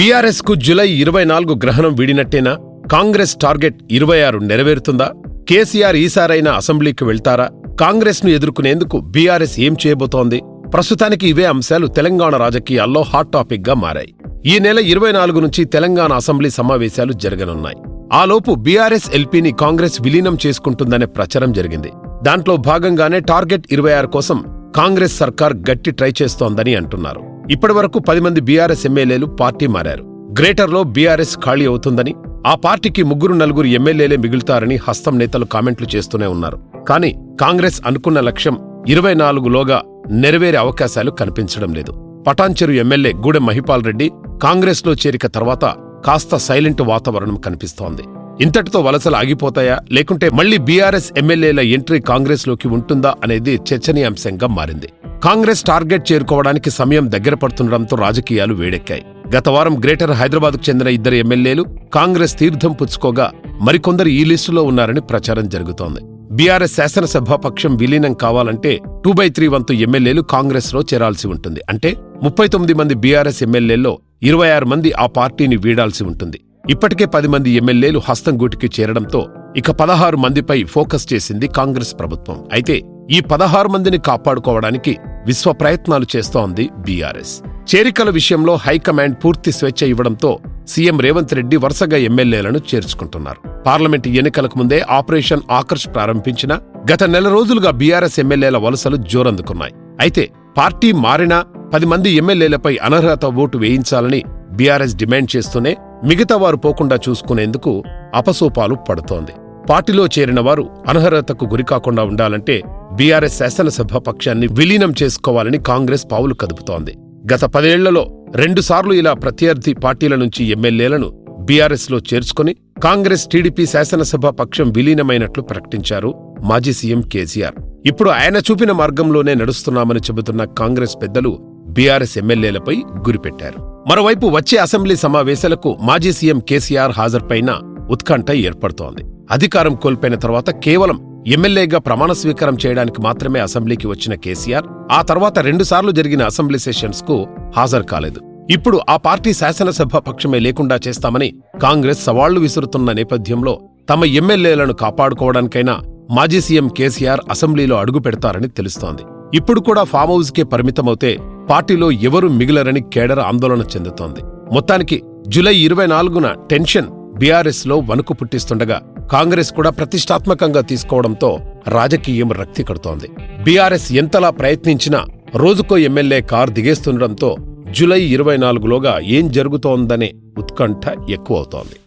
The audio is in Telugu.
బీఆర్ఎస్కు జులై ఇరవై నాలుగు గ్రహణం వీడినట్టేనా? కాంగ్రెస్ టార్గెట్ ఇరవై ఆరు నెరవేరుతుందా? కేసీఆర్ ఈసారైనా అసెంబ్లీకి వెళ్తారా? కాంగ్రెస్ను ఎదుర్కొనేందుకు బీఆర్ఎస్ ఏం చేయబోతోంది? ప్రస్తుతానికి ఇవే అంశాలు తెలంగాణ రాజకీయాల్లో హాట్ టాపిక్గా మారాయి. ఈ నెల ఇరవై నాలుగు నుంచి తెలంగాణ అసెంబ్లీ సమావేశాలు జరగనున్నాయి. ఆలోపు బీఆర్ఎస్ ఎల్పీని కాంగ్రెస్ విలీనం చేసుకుంటుందనే ప్రచారం జరిగింది. దాంట్లో భాగంగానే టార్గెట్ ఇరవై ఆరు కోసం కాంగ్రెస్ సర్కార్ గట్టి ట్రై చేస్తోందని అంటున్నారు. ఇప్పటివరకు పది మంది బీఆర్ఎస్ ఎమ్మెల్యేలు పార్టీ మారారు. గ్రేటర్లో బీఆర్ఎస్ ఖాళీ అవుతుందని ఆ పార్టీకి ముగ్గురు నలుగురు ఎమ్మెల్యేలే మిగులుతారని హస్తం నేతలు కామెంట్లు చేస్తూనే ఉన్నారు. కానీ కాంగ్రెస్ అనుకున్న లక్ష్యం ఇరవై నాలుగులోగా నెరవేరే అవకాశాలు కనిపించడం లేదు. పటాన్చెరు ఎమ్మెల్యే గూడెం మహిపాల్ రెడ్డి కాంగ్రెస్లో చేరిక తర్వాత కాస్త సైలెంట్ వాతావరణం కనిపిస్తోంది. ఇంతటితో వలసలు ఆగిపోతాయా? లేకుంటే మళ్ళీ బీఆర్ఎస్ ఎమ్మెల్యేల ఎంట్రీ కాంగ్రెస్లోకి ఉంటుందా అనేది చర్చనీయాంశంగా మారింది. కాంగ్రెస్ టార్గెట్ చేరుకోవడానికి సమయం దగ్గర పడుతుండటంతో రాజకీయాలు వేడెక్కాయి. గత వారం గ్రేటర్ హైదరాబాద్కు చెందిన ఇద్దరు ఎమ్మెల్యేలు కాంగ్రెస్ తీర్థం పుచ్చుకోగా మరికొందరు ఈ లిస్టులో ఉన్నారని ప్రచారం జరుగుతోంది. బీఆర్ఎస్ శాసనసభాపక్షం విలీనం కావాలంటే టూ బై త్రీ వంతు ఎమ్మెల్యేలు కాంగ్రెస్లో చేరాల్సి ఉంటుంది. అంటే ముప్పై తొమ్మిది మంది బీఆర్ఎస్ ఎమ్మెల్యేల్లో ఇరవై ఆరు మంది ఆ పార్టీని వీడాల్సి ఉంటుంది. ఇప్పటికే పది మంది ఎమ్మెల్యేలు హస్తంగూటికి చేరడంతో ఇక పదహారు మందిపై ఫోకస్ చేసింది కాంగ్రెస్ ప్రభుత్వం. అయితే ఈ పదహారు మందిని కాపాడుకోవడానికి విశ్వ ప్రయత్నాలు చేస్తోంది బీఆర్ఎస్. చేరికల విషయంలో హైకమాండ్ పూర్తి స్వేచ్ఛ ఇవ్వడంతో సీఎం రేవంత్ రెడ్డి వరుసగా ఎమ్మెల్యేలను చేర్చుకుంటున్నారు. పార్లమెంట్ ఎన్నికలకు ముందే ఆపరేషన్ ఆకర్ష్ ప్రారంభించిన గత నెల రోజులుగా బీఆర్ఎస్ ఎమ్మెల్యేల వలసలు జోరందుకున్నాయి. అయితే పార్టీ మారినా పది మంది ఎమ్మెల్యేలపై అనర్హత ఓటు వేయించాలని బీఆర్ఎస్ డిమాండ్ చేస్తూనే మిగతా వారు పోకుండా చూసుకునేందుకు అపసోపాలు పడుతోంది. పార్టీలో చేరిన వారు అనర్హతకు గురికాకుండా ఉండాలంటే బీఆర్ఎస్ శాసనసభ పక్షాన్ని విలీనం చేసుకోవాలని కాంగ్రెస్ పావులు కదుపుతోంది. గత పదేళ్ళలో రెండుసార్లు ఇలా ప్రత్యర్థి పార్టీల నుంచి ఎమ్మెల్యేలను బీఆర్ఎస్లో చేర్చుకుని కాంగ్రెస్ టీడీపీ శాసనసభ పక్షం విలీనమైనట్లు ప్రకటించారు మాజీ సీఎం కేసీఆర్. ఇప్పుడు ఆయన చూపిన మార్గంలోనే నడుస్తున్నామని చెబుతున్న కాంగ్రెస్ పెద్దలు బీఆర్ఎస్ ఎమ్మెల్యేలపై గురిపెట్టారు. మరోవైపు వచ్చే అసెంబ్లీ సమావేశాలకు మాజీ సీఎం కేసీఆర్ హాజరుపైన ఉత్కంఠ ఏర్పడుతోంది. అధికారం కోల్పోయిన తర్వాత కేవలం ఎమ్మెల్యేగా ప్రమాణ స్వీకారం చేయడానికి మాత్రమే అసెంబ్లీకి వచ్చిన కేసీఆర్ ఆ తర్వాత రెండుసార్లు జరిగిన అసెంబ్లీ సెషన్స్కు హాజరు కాలేదు. ఇప్పుడు ఆ పార్టీ శాసనసభ పక్షమే లేకుండా చేస్తామని కాంగ్రెస్ సవాళ్ళు విసురుతున్న నేపథ్యంలో తమ ఎమ్మెల్యేలను కాపాడుకోవడానికైనా మాజీ సీఎం కేసీఆర్ అసెంబ్లీలో అడుగు పెడతారని తెలుస్తోంది. ఇప్పుడు కూడా ఫామ్ హౌస్కే పరిమితమవుతే పార్టీలో ఎవరు మిగిలరని కేడర్ ఆందోళన చెందుతోంది. మొత్తానికి జులై ఇరవై నాలుగున టెన్షన్ బీఆర్ఎస్లో వణుకు పుట్టిస్తుండగా కాంగ్రెస్ కూడా ప్రతిష్టాత్మకంగా తీసుకోవడంతో రాజకీయం రక్తి కడుతోంది. బీఆర్ఎస్ ఎంతలా ప్రయత్నించినా రోజుకో ఎమ్మెల్యే కార్ దిగేస్తుండటంతో జులై ఇరవై నాలుగులోగా ఏం జరుగుతోందనే ఉత్కంఠ ఎక్కువవుతోంది.